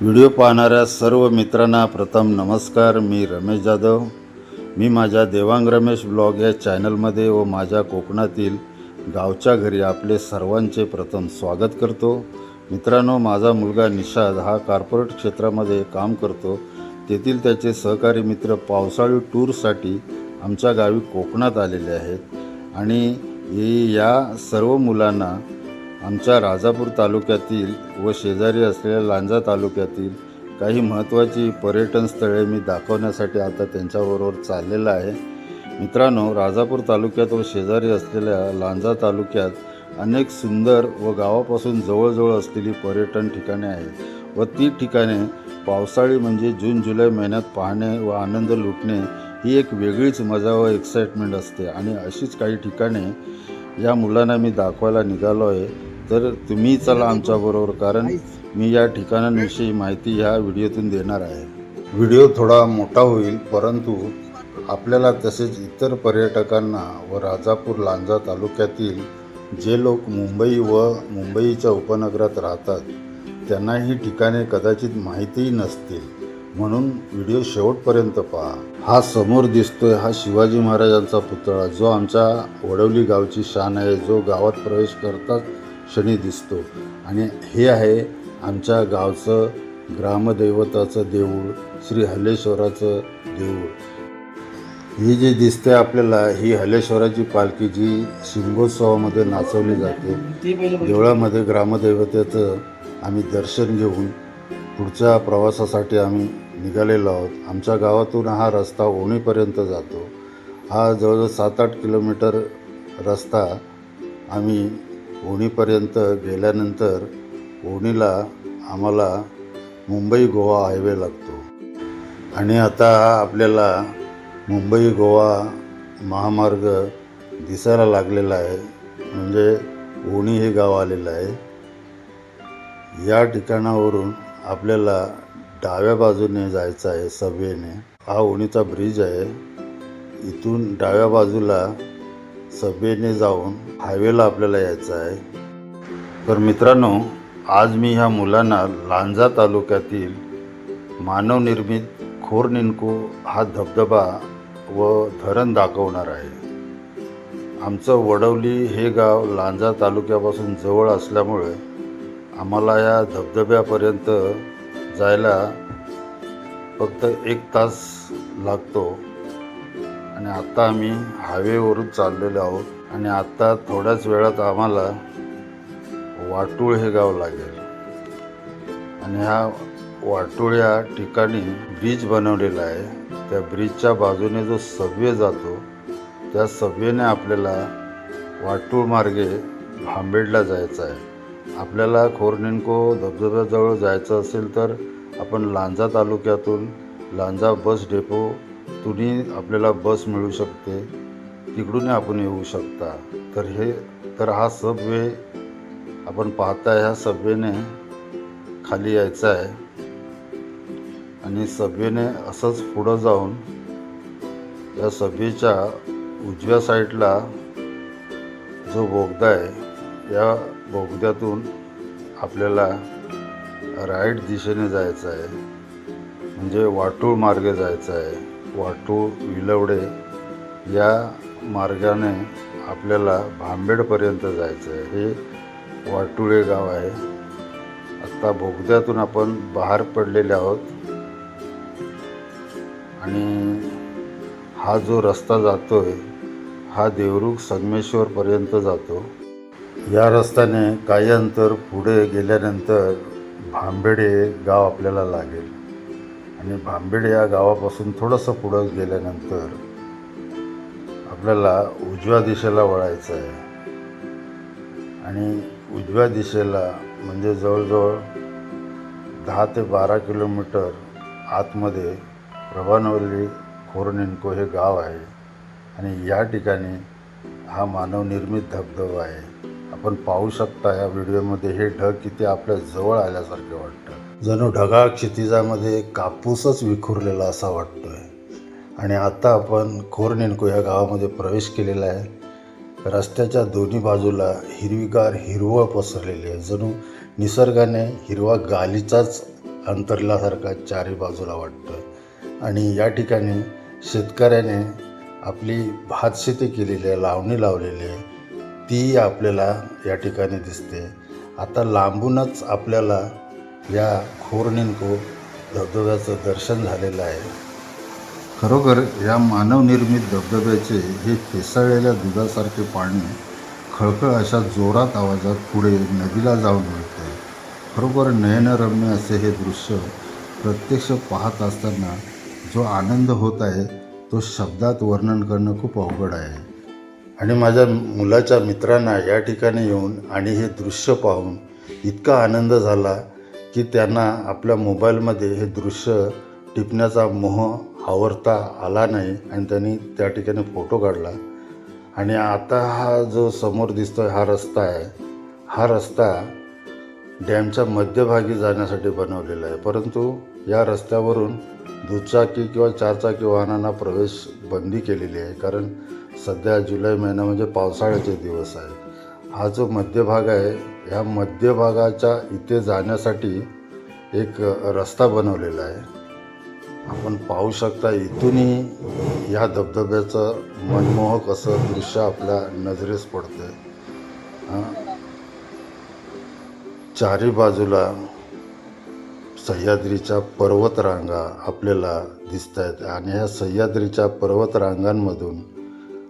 Video पाहणाऱ्या सर्व मित्रांना प्रथम नमस्कार. मी रमेश जाधव. मी माझ्या देवांग रमेश ब्लॉग या चॅनलमध्ये व माझ्या कोकणातील गावच्या घरी आपले सर्वांचे प्रथम स्वागत करतो. मित्रांनो माझा मुलगा निषाद हा कॉर्पोरेट क्षेत्रामध्ये काम करतो. तेथील त्याचे सहकारी मित्र पावसाळी टूरसाठी आमच्या गावी कोकणात आलेले आहेत. आणि या सर्व मुलांना आमच्या राजापूर तालुक्यातील व शेजारी असलेल्या लांजा तालुक्यातील काही महत्त्वाची पर्यटन स्थळे मी दाखवण्यासाठी आता त्यांच्याबरोबर चाललेलं आहे. मित्रांनो राजापूर तालुक्यात व शेजारी असलेल्या लांजा तालुक्यात अनेक सुंदर व गावापासून जवळजवळ असलेली पर्यटन ठिकाणे आहेत व ती ठिकाणे पावसाळी म्हणजे जून जुलै महिन्यात पाहणे व आनंद लुटणे ही एक वेगळीच मजा व एक्साइटमेंट असते. आणि अशीच काही ठिकाणे या मुलांना मी दाखवायला निघालो आहे. तर तुम्ही चला आमच्याबरोबर कारण मी या ठिकाणांविषयी माहिती ह्या व्हिडिओतून देणार आहे. व्हिडिओ थोडा मोठा होईल परंतु आपल्याला तसेच इतर पर्यटकांना व राजापूर लांजा तालुक्यातील जे लोक मुंबई व मुंबईच्या उपनगरात राहतात त्यांना ही ठिकाणे कदाचित माहितीही नसतील. म्हणून व्हिडिओ शेवटपर्यंत पहा. हा समोर दिसतोय हा शिवाजी महाराजांचा पुतळा जो आमच्या वडवली गावची शान आहे जो गावात प्रवेश करताच क्षणी दिसतो. आणि हे आहे आमच्या गावचं ग्रामदैवताचं देऊळ श्री हल्लेश्वराचं देऊळ. ही जी दिसते आपल्याला ही हल्लेश्वराची पालखी जी शिमगोत्सवामध्ये नाचवली जाते. देवळामध्ये ग्रामदैवतेचं आम्ही दर्शन घेऊन पुढच्या प्रवासासाठी आम्ही निघालेलो आहोत. आमच्या गावातून हा रस्ता ओणीपर्यंत जातो. हा जवळजवळ सात आठ किलोमीटर रस्ता आम्ही ओणीपर्यंत गेल्यानंतर ओणीला आम्हाला मुंबई गोवा हायवे लागतो. आणि आता हा आपल्याला मुंबई गोवा महामार्ग दिसायला लागलेला आहे. म्हणजे ओणी हे गाव आलेलं आहे. या ठिकाणावरून आपल्याला डाव्या बाजूने जायचं आहे सबवेने हा ओणीचा ब्रिज आहे. इथून डाव्या बाजूला सबवेने जाऊन हायवेला आपल्याला यायचं आहे. तर मित्रांनो आज मी ह्या मुलांना लांजा तालुक्यातील मानवनिर्मित खोरनिंकू हा धबधबा व धरण दाखवणार आहे. आमचं वडवली हे गाव लांजा तालुक्यापासून जवळ असल्यामुळे आम्हाला या धबधब्यापर्यंत जायला फक्त एक तास लागतो. आणि आत्ता आम्ही हायवेवरून चाललेलो आहोत. आणि आत्ता थोड्याच वेळात आम्हाला वाटूळ हे गाव लागेल. आणि ह्या वाटूळ या ठिकाणी ब्रिज बनवलेला आहे. त्या ब्रिजच्या बाजूने जो सबवे जातो त्या सबवेने आपल्याला वाटूळ मार्गे भांबेडला जायचं आहे. आपल्याला खोरनिंको धबधब्याजवळ जायचं असेल तर आपण लांजा तालुक्यातून लांजा बस डेपो तुम्ही आपल्याला बस मिळू शकते. तिकडून आपण येऊ शकता. तर हे तर हा सबवे आपण पाहता ह्या सबवेने खाली यायचं आहे. आणि सबवेने असंच पुढं जाऊन या सबवेच्या उजव्या साईडला जो बोगदा आहे या बोगद्यातून आपल्याला राईट दिशेने जायचं आहे. म्हणजे वाटूळ मार्गे जायचं आहे. वाटूळ विलवडे या मार्गाने आपल्याला भांबेडपर्यंत जायचं आहे हे वाटुळे गाव आहे. आत्ता बोगद्यातून आपण बाहेर पडलेले आहोत. आणि हा जो रस्ता जातो आहे हा देवरुख संगमेश्वरपर्यंत जातो. या रस्त्याने काही अंतर पुढे गेल्यानंतर भांबेडे हे गाव आपल्याला लागेल. आणि भांबेड या गावापासून थोडंसं पुढं गेल्यानंतर आपल्याला उजव्या दिशेला वळायचं आहे आणि उजव्या दिशेला म्हणजे जवळजवळ दहा ते बारा किलोमीटर आतमध्ये प्रभानवल्ली खोरनिंको हे गाव आहे. आणि या ठिकाणी हा मानवनिर्मित धबधबा आहे. आपण पाहू शकता या व्हिडिओमध्ये हे ढग किती आपल्या जवळ आल्यासारखे वाटतं. जणू ढगाळ क्षितिजामध्ये कापूसच विखुरलेला असा वाटतोय. आणि आता आपण खोरनेनको या गावामध्ये प्रवेश केलेला आहे. रस्त्याच्या दोन्ही बाजूला हिरवीगार हिरवळ पसरलेली आहे. जणू निसर्गाने हिरवा गालीचाच अंतरल्यासारखा चारी बाजूला वाटतं आणि या ठिकाणी शेतकऱ्याने आपली भातशेती केलेली आहे लावणी लावलेली आहे. ती आपल्याला या ठिकाणी दिसते. आता लांबूनच आपल्याला या खोरनिंको धबधब्याचं दर्शन झालेलं आहे. खरोखर या मानवनिर्मित धबधब्याचे हे फेसाळलेल्या दुधासारखे पाणी खळखळ अशा जोरात आवाजात पुढे नदीला जाऊन मिळते खरोखर नयनरम्य असे हे दृश्य प्रत्यक्ष पाहत असताना जो आनंद होत आहे तो शब्दात वर्णन करणं खूप अवघड आहे. आणि माझ्या मुलाच्या मित्रांना या ठिकाणी येऊन आणि हे दृश्य पाहून इतका आनंद झाला की त्यांना आपल्या मोबाईलमध्ये हे दृश्य टिपण्याचा मोह आवरता आला नाही आणि त्यांनी त्या ठिकाणी फोटो काढला. आणि आता हा जो समोर दिसतोय हा रस्ता आहे. हा रस्ता डॅमच्या मध्यभागी जाण्यासाठी बनवलेला आहे. परंतु या रस्त्यावरून दुचाकी किंवा चारचाकी वाहनांना प्रवेश बंदी केलेली आहे. कारण सध्या जुलै महिना म्हणजे पावसाळ्याचे दिवस आहे. हा जो मध्यभाग आहे ह्या मध्यभागाच्या इथे जाण्यासाठी एक रस्ता बनवलेला आहे. आपण पाहू शकता इथूनही या धबधब्याचं मनमोहक असं दृश्य आपल्या नजरेस पडतं चारी बाजूला सह्याद्रीच्या पर्वतरांगा आपल्याला दिसत आहेत आणि ह्या सह्याद्रीच्या पर्वतरांगांमधून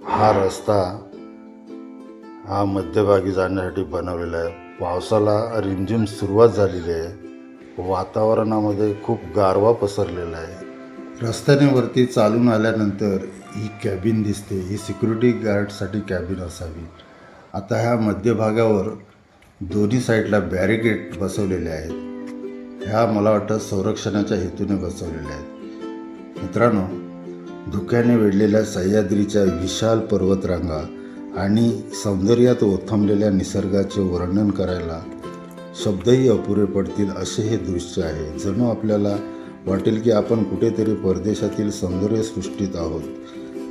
हा रस्ता हा मध्यभागी जाण्यासाठी बनवलेला आहे. पावसाला रिमझिम सुरुवात झालेली आहे. वातावरणामध्ये खूप गारवा पसरलेला आहे. रस्त्याने वरती चालून आल्यानंतर ही कॅबिन दिसते. ही सिक्युरिटी गार्डसाठी कॅबिन असावी. आता ह्या मध्यभागावर दोन्ही साईडला बॅरिकेड बसवलेले आहेत. ह्या मला वाटतं संरक्षणाच्या हेतूने बसवलेल्या आहेत. मित्रांनो धुक्याने वेढलेल्या सह्याद्रीच्या विशाल पर्वतरांगा आणि सौंदर्यात ओथंबलेल्या निसर्गाचे वर्णन करायला शब्दही अपुरे पडतील असे हे दृश्य आहे. जणू आपल्याला वाटेल की आपण कुठेतरी परदेशातील सौंदर्यसृष्टीत आहोत.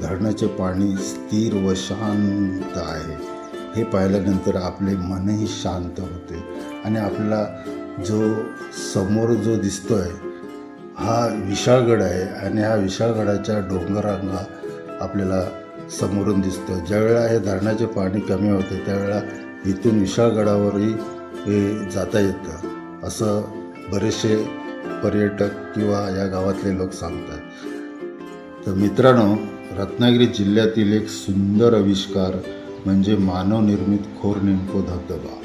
धरणाचे पाणी स्थिर व शांत आहे. हे पाहिल्यानंतर आपले मनही शांत होते आणि आपल्याला जो समोर जो दिसतोय हा विशाळगड आहे आणि ह्या विशाळगडाच्या डोंगरांना आपल्याला समोरून दिसतं. ज्यावेळेला हे धरणाचे पाणी कमी होते त्यावेळेला इथून विशाळगडावरही हे जाता येतं असं बरेचसे पर्यटक किंवा या गावातले लोक सांगतात. तर मित्रांनो रत्नागिरी जिल्ह्यातील एक सुंदर आविष्कार म्हणजे मानवनिर्मित खोर नेमको धबधबा.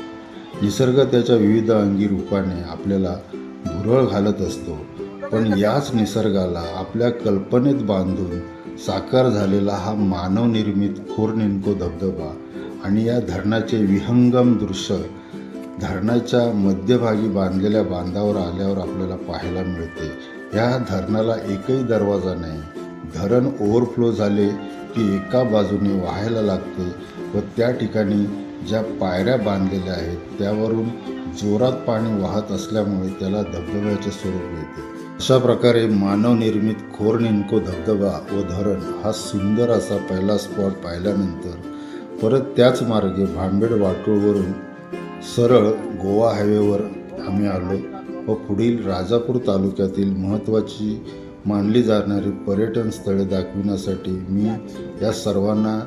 निसर्ग त्याच्या विविध अंगी रूपाने आपल्याला भुरळ घालत असतो. पण याच निसर्गाला आपल्या कल्पनेत बांधून साकार झालेला हा मानवनिर्मित खोरनिंको धबधबा आणि या धरणाचे विहंगम दृश्य धरणाच्या मध्यभागी बांधलेल्या बांधावर आल्यावर आपल्याला पाहायला मिळते. या धरणाला एकही दरवाजा नाही. धरण ओव्हरफ्लो झाले की एका बाजूने वाहायला लागते व त्या ठिकाणी ज्या पायऱ्या बांधलेल्या आहेत त्यावरून जोरात पाणी वाहत असल्यामुळे त्याला धबधब्याचे स्वरूप येते अशा प्रकारे मानवनिर्मित खोरनिंको धबधबा व धरण हा सुंदर असा पहिला स्पॉट पाहिल्यानंतर परत त्याच मार्गे भांबेड वाटूळवरून सरळ गोवा हायवेवर आम्ही आलो व पुढील राजापूर तालुक्यातील महत्त्वाची मानली जाणारी पर्यटन स्थळे दाखविण्यासाठी मी या सर्वांना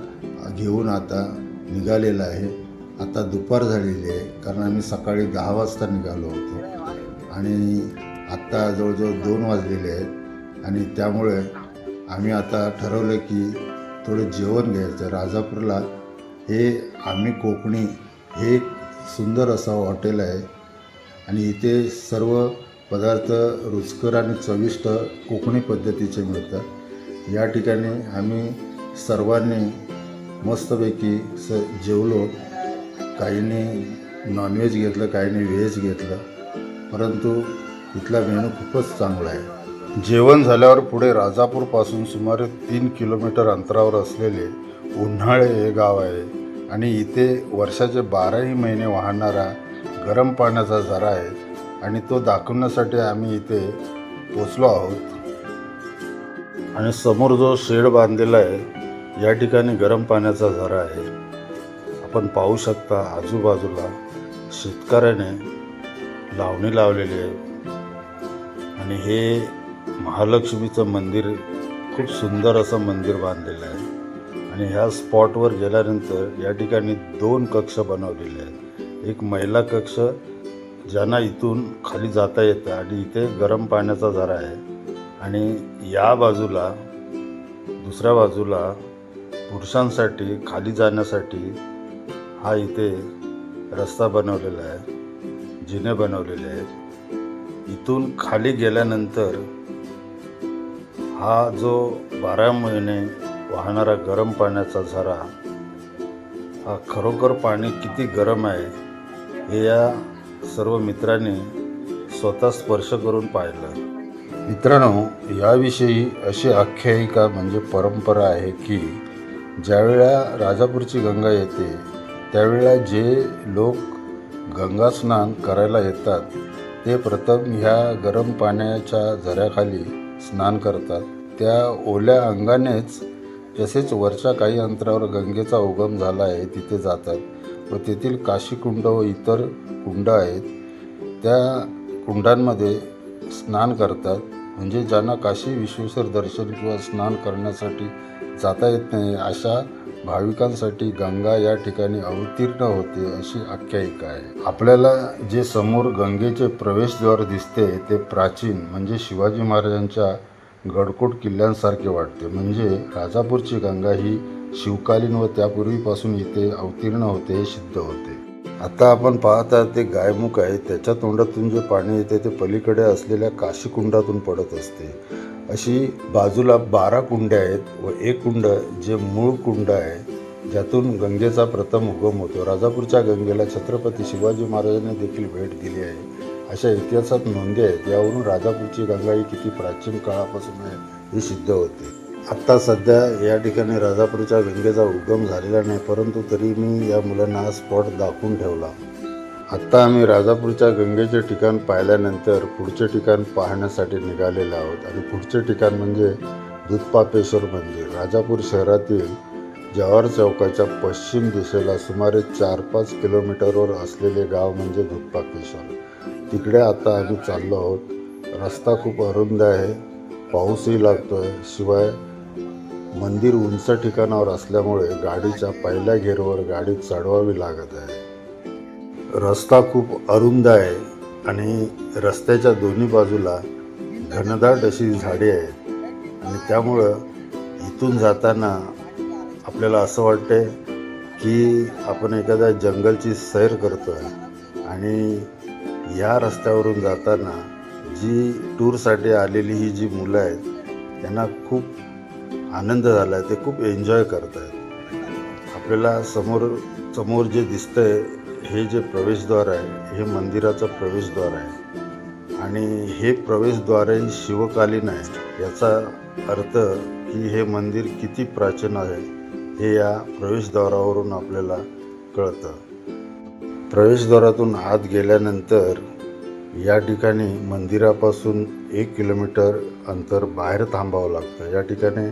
घेऊन आता निघालेला आहे. आता दुपार झालेली आहे कारण आम्ही सकाळी दहा वाजता निघालो होतो. आणि आत्ता जवळजवळ दोन वाजलेले आहेत. आणि त्यामुळे आम्ही आता ठरवलं की थोडं जेवण घ्यायचं. राजापूरला हे आम्ही कोकणी हे एक सुंदर असं हॉटेल आहे. आणि इथे सर्व पदार्थ रुचकर आणि चविष्ट कोकणी पद्धतीचे मिळतात. या ठिकाणी आम्ही सर्वांनी मस्तपैकी स जेवलो. काहींनी नॉनव्हेज घेतलं काहींनी व्हेज घेतलं. परंतु इथला मेनू खूपच चांगला आहे. जेवण झाल्यावर पुढे राजापूरपासून सुमारे तीन किलोमीटर अंतरावर असलेले उन्हाळे हे गाव आहे आणि इथे वर्षाचे बाराही महिने वाहणारा गरम पाण्याचा झरा आहे आणि तो दाखवण्यासाठी आम्ही इथे पोचलो आहोत. आणि समोर जो शेड बांधलेला आहे या ठिकाणी गरम पाण्याचा झरा आहे. आपण पाहू शकता आजूबाजूला शेतकऱ्याने लावणी लावलेली आहे. आणि हे महालक्ष्मीचं मंदिर खूप सुंदर असं मंदिर बांधलेलं आहे. आणि ह्या स्पॉटवर गेल्यानंतर या ठिकाणी दोन कक्ष बनवलेले आहेत. एक महिला कक्ष ज्यांना इथून खाली जाता येतं आणि इथे गरम पाण्याचा झरा आहे. आणि या बाजूला दुसऱ्या बाजूला पुरुषांसाठी खाली जाण्यासाठी हा इथे रस्ता बनवलेला आहे जिने बनवलेले आहेत. इथून खाली गेल्यानंतर हा जो बारा महिने वाहणारा गरम पाण्याचा झरा हा खरोखर पाणी किती गरम आहे हे या सर्व मित्रांनी स्वतः स्पर्श करून पाहिलं. मित्रांनो याविषयी अशी आख्यायिका म्हणजे परंपरा आहे की ज्यावेळा राजापूरची गंगा येते त्यावेळेला जे लोक गंगास्नान करायला येतात ते प्रथम ह्या गरम पाण्याच्या झऱ्याखाली स्नान करतात. त्या ओल्या अंगानेच तसेच वरच्या काही अंतरावर गंगेचा उगम झाला आहे तिथे जातात. व तेथील काशीकुंड व इतर कुंड आहेत. त्या कुंडांमध्ये स्नान करतात. म्हणजे ज्यांना काशी विश्वेश्वर दर्शन किंवा स्नान करण्यासाठी जाता येत नाही अशा भाविकांसाठी गंगा या ठिकाणी अवतीर्ण होते अशी आख्यायिका आहे. आपल्याला जे समोर गंगेचे प्रवेशद्वार दिसते ते प्राचीन म्हणजे शिवाजी महाराजांच्या गडकोट किल्ल्यांसारखे वाटते. म्हणजे राजापूरची गंगा ही शिवकालीन व त्यापूर्वीपासून इथे अवतीर्ण होते हे सिद्ध होते. आता आपण पाहत आहात ते गायमुख आहे. त्याच्या तोंडातून जे पाणी येते ते पलीकडे असलेल्या काशीकुंडातून पडत असते. अशी बाजूला बारा कुंडे आहेत व एक कुंड जे मूळ कुंड आहे ज्यातून गंगेचा प्रथम उगम होतो. राजापूरच्या गंगेला छत्रपती शिवाजी महाराजांनी देखील भेट दिली आहे. अशा इतिहासात नोंदी आहेत. यावरून राजापूरची गंगा ही किती प्राचीन काळापासून आहे हे सिद्ध होते. आत्ता सध्या या ठिकाणी राजापूरच्या गंगेचा उगम झालेला नाही परंतु तरी मी या मुलांना हा स्पॉट दाखवून ठेवला. आत्ता आम्ही राजापूरच्या गंगेचे ठिकाण पाहिल्यानंतर पुढचे ठिकाण पाहण्यासाठी निघालेले आहोत. आणि पुढचे ठिकाण म्हणजे दुधपापेश्वर मंदिर. राजापूर शहरातील जवाहर चौकाच्या पश्चिम दिशेला सुमारे चार पाच किलोमीटरवर असलेले गाव म्हणजे दुधपापेश्वर. तिकडे आता आम्ही चाललो आहोत. रस्ता खूप अरुंद आहे. पाऊसही लागतो आहे शिवाय मंदिर उंच ठिकाणावर असल्यामुळे गाडीच्या पहिल्या घेरवर गाडी चढवावी लागत आहे. रस्ता खूप अरुंद आहे आणि रस्त्याच्या दोन्ही बाजूला घनदाट अशी झाडे आहेत. आणि त्यामुळं इथून जाताना आपल्याला असं वाटते की आपण एखाद्या जंगलची सैर करतो आहे आणि या रस्त्यावरून जाताना जी टूरसाठी आलेली ही जी मुलं आहेत त्यांना खूप आनंद झाला आहे ते खूप एन्जॉय करत आहेत आपल्याला समोर समोर जे दिसतं आहे हे जे प्रवेशद्वार आहे हे मंदिराचं प्रवेशद्वार आहे. आणि हे प्रवेशद्वारही शिवकालीन आहे. याचा अर्थ की हे मंदिर किती प्राचीन आहे हे या प्रवेशद्वारावरून आपल्याला कळतं. प्रवेशद्वारातून आत गेल्यानंतर या ठिकाणी मंदिरापासून एक किलोमीटर अंतर बाहेर थांबावं लागतं. या ठिकाणी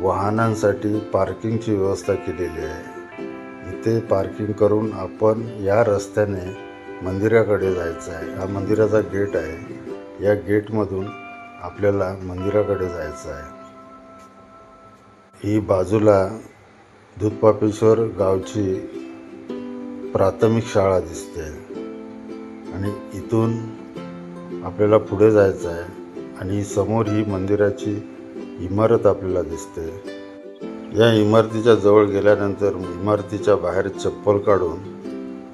वाहनांसाठी पार्किंगची व्यवस्था केलेली आहे. ते पार्किंग करून आपण या रस्त्याने मंदिराकडे जायचं आहे. हा मंदिराचा गेट आहे. या गेटमधून आपल्याला मंदिराकडे जायचं आहे. ही बाजूला दूधपापेश्वर गावची प्राथमिक शाळा दिसते. आणि इथून आपल्याला पुढे जायचं आहे. आणि समोर ही मंदिराची इमारत आपल्याला दिसते. या इमारतीच्या जवळ गेल्यानंतर इमारतीच्या बाहेर चप्पल काढून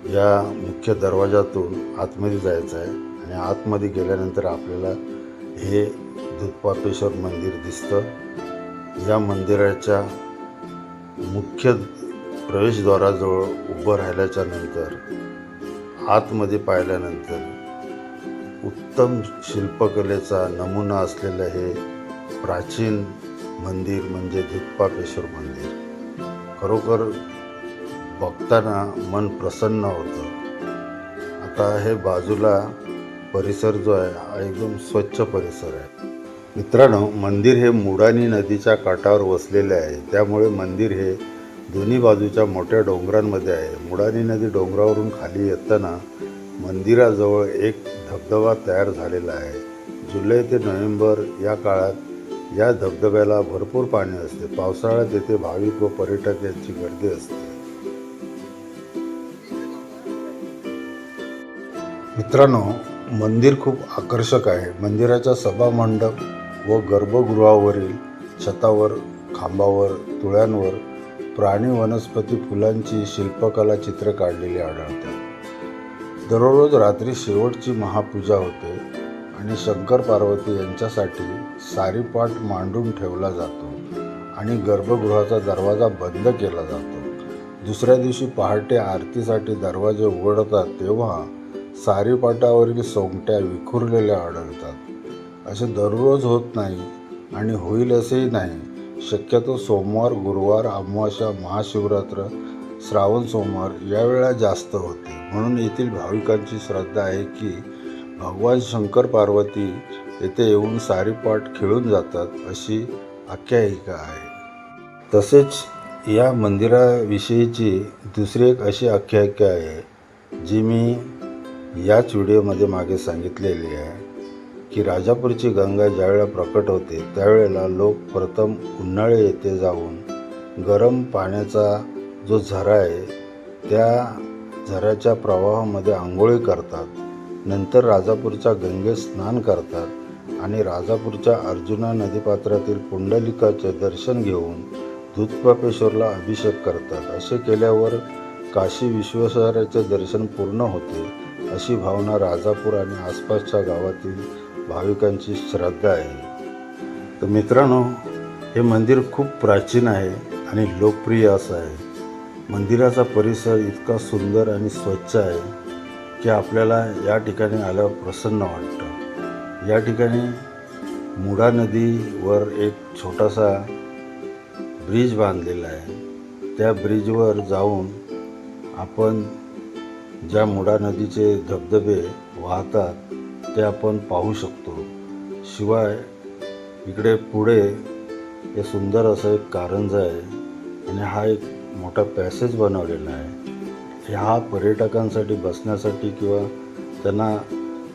या मुख्य दरवाजातून आतमध्ये जायचं आहे. आणि आतमध्ये गेल्यानंतर आपल्याला हे दुधपापेश्वर मंदिर दिसतं. या मंदिराच्या मुख्य प्रवेशद्वाराजवळ उभं राहिल्याच्या नंतर आतमध्ये पाहिल्यानंतर उत्तम शिल्पकलेचा नमुना असलेलं हे प्राचीन मंदिर म्हणजे दुधपापेश्वर मंदिर. खरोखर बघताना मन प्रसन्न होतं. आता हे बाजूला परिसर जो आहे एकदम स्वच्छ परिसर आहे. मित्रांनो मंदिर हे मुडानी नदीच्या काठावर वसलेले आहे. त्यामुळे मंदिर हे दोन्ही बाजूच्या मोठ्या डोंगरांमध्ये आहे. मुडानी नदी डोंगरावरून खाली येताना मंदिराजवळ एक धबधबा तयार झालेला आहे. जुलै ते नोव्हेंबर या काळात या धबधब्याला भरपूर पाणी असते. पावसाळ्यात येथे भाविक व पर्यटक यांची गर्दी असते. मित्रांनो मंदिर खूप आकर्षक आहे. मंदिराच्या सभामंडप व गर्भगृहावरील छतावर खांबावर तुळ्यांवर प्राणी वनस्पती फुलांची शिल्पकला चित्र काढलेली आढळतात दररोज रात्री शेवटची महापूजा होते. आणि शंकर पार्वती यांच्यासाठी सारीपाट मांडून ठेवला जातो आणि गर्भगृहाचा दरवाजा बंद केला जातो. दुसऱ्या दिवशी पहाटे आरतीसाठी दरवाजे उघडतात तेव्हा सारीपाटावरील सोंगट्या विखुरलेल्या आढळतात. असे दररोज होत नाही आणि होईल असेही नाही. शक्यतो सोमवार गुरुवार अमावास्या महाशिवरात्र श्रावण सोमवार या वेळा जास्त होते. म्हणून येथील भाविकांची श्रद्धा आहे की भगवान शंकर पार्वती येथे येऊन सारीपाट खेळून जातात अशी आख्यायिका आहे. तसेच या मंदिराविषयीची दुसरी एक अशी आख्यायिका आहे जी मी याच व्हिडिओमध्ये मागे सांगितलेली आहे की राजापूरची गंगा ज्यावेळेला प्रकट होते त्यावेळेला लोक प्रथम उन्हाळे येथे जाऊन गरम पाण्याचा जो झरा आहे त्या झऱ्याच्या प्रवाहामध्ये आंघोळी करतात. नंतर राजापूरच्या गंगेत स्नान करतात आणि राजापूरच्या अर्जुना नदीपात्रातील पुंडलिकाचे दर्शन घेऊन दूधपापेश्वरला अभिषेक करतात. असे केल्यावर काशी विश्वेश्वराचे दर्शन पूर्ण होते अशी भावना राजापूर आणि आसपासच्या गावातील भाविकांची श्रद्धा आहे. तर मित्रांनो हे मंदिर खूप प्राचीन आहे आणि लोकप्रिय असं आहे. मंदिराचा परिसर इतका सुंदर आणि स्वच्छ आहे. की आपल्याला या ठिकाणी आल्यावर प्रसन्न वाटतं. या ठिकाणी मुडा नदीवर एक छोटासा ब्रिज बांधलेला आहे. त्या ब्रिजवर जाऊन आपण ज्या मुडा नदीचे धबधबे वाहतात ते आपण पाहू शकतो. शिवाय इकडे पुढे हे सुंदर असं एक कारंजा आहे. आणि हा एक मोठा पॅसेज बनवलेला आहे. ह्या पर्यटकांसाठी बसण्यासाठी किंवा त्यांना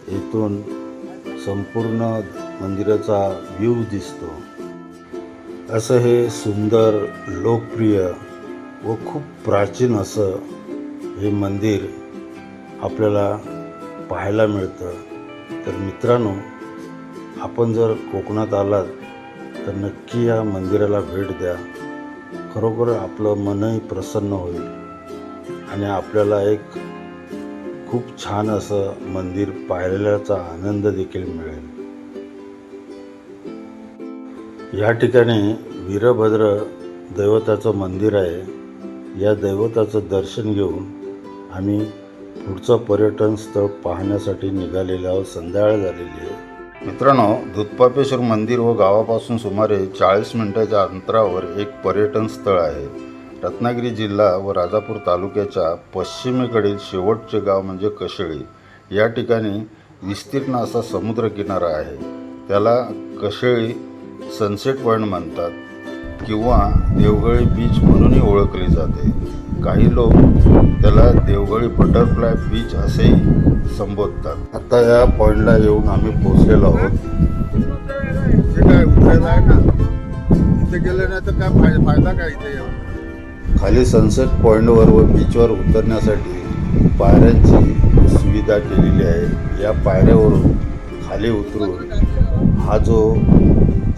इथून संपूर्ण मंदिराचा व्ह्यू दिसतो. असं हे सुंदर लोकप्रिय व खूप प्राचीन असं हे मंदिर आपल्याला पाहायला मिळतं. तर मित्रांनो आपण जर कोकणात आलात तर नक्की या मंदिराला भेट द्या. खरोखर आपलं मनही प्रसन्न होईल. आणि आपल्याला एक खूप छान असं मंदिर पाहिल्याचा आनंद देखील मिळेल. या ठिकाणी वीरभद्र दैवताचं मंदिर आहे. या दैवताचं दर्शन घेऊन आम्ही पुढचं पर्यटन स्थळ पाहण्यासाठी निघालेलं आहोत. संध्याकाळ झालेली आहे. मित्रांनो दुधपापेश्वर मंदिर व गावापासून सुमारे चाळीस मिनिटाच्या अंतरावर एक पर्यटन स्थळ आहे. रत्नागिरी जिल्हा व राजापूर तालुक्याच्या पश्चिमेकडील शेवटचे गाव म्हणजे कशेळी. या ठिकाणी विस्तीर्ण असा समुद्रकिनारा आहे. त्याला कशेळी सनसेट पॉईंट म्हणतात किंवा देवगळी बीच म्हणूनही ओळखली जाते. काही लोक त्याला देवगळी बटरफ्लाय बीच असेही संबोधतात. आता या पॉईंटला येऊन आम्ही पोहोचलेलो आहोत. ते काय उतरायला आहे ना इथे गेले नाही तर काय फायदा काय इथे येऊन? खाली सनसेट पॉईंटवर व बीचवर उतरण्यासाठी पायऱ्यांची सुविधा केलेली आहे. या पायऱ्यावरून खाली उतरून हा जो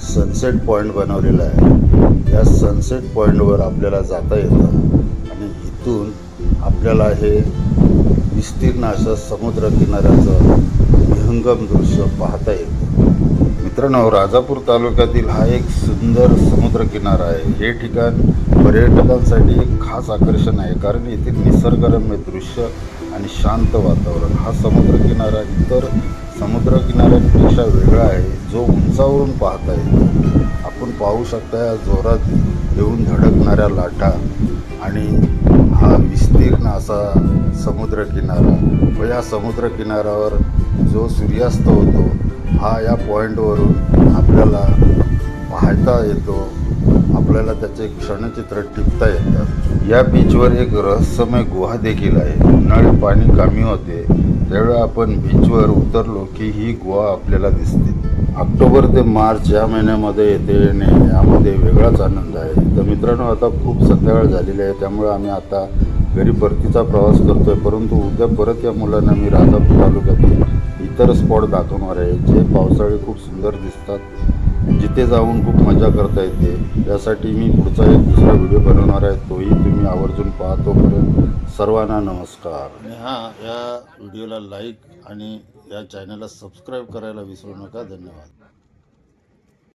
सनसेट पॉईंट बनवलेला आहे या सनसेट पॉईंटवर आपल्याला जाता येतं आणि इथून आपल्याला हे विस्तीर्ण अशा समुद्र किनाऱ्याचं विहंगम दृश्य पाहता येतं. मित्रांनो राजापूर तालुक्यातील हा एक सुंदर समुद्रकिनारा आहे. हे ठिकाण पर्यटकांसाठी एक खास आकर्षण आहे कारण येथील निसर्गरम्य दृश्य आणि शांत वातावरण हा समुद्रकिनारा इतर समुद्रकिनाऱ्यांपेक्षा वेगळा आहे जो उंचावरून पाहता येतो आपण पाहू शकता या जोरात येऊन धडकणाऱ्या लाटा आणि हा विस्तीर्ण असा समुद्रकिनारा. व या समुद्रकिनाऱ्यावर जो सूर्यास्त होतो हा या पॉईंटवरून आपल्याला पाहता येतो. आपल्याला त्याचे क्षणचित्र टिपता येतात. या बीचवर एक रहस्यमय गुहा देखील आहे. उन्हाळी पाणी कमी होते. त्यावेळी आपण बीचवर उतरलो की ही गुहा आपल्याला दिसते. ऑक्टोबर ते मार्च या महिन्यामध्ये येते येणे यामध्ये वेगळाच आनंद आहे. तर मित्रांनो आता खूप संध्याकाळ झालेली आहे. त्यामुळे आम्ही आता घरी परतीचा प्रवास करतोय. परंतु उद्या परत या मुलांना मी राजापूर तालुक्यातील इतर स्पॉट दाखवणार आहे जे पावसाळी खूप सुंदर दिसतात. जिथे जाऊन खूप मजा करता येते. यासाठी मी पुढचा एक दुसरा व्हिडिओ बनवणार आहे. तोही तुम्ही आवर्जून पाहतो सर्वांना नमस्कार. आणि हा या व्हिडिओला लाईक आणि या चॅनलला सबस्क्राईब करायला विसरू नका. धन्यवाद.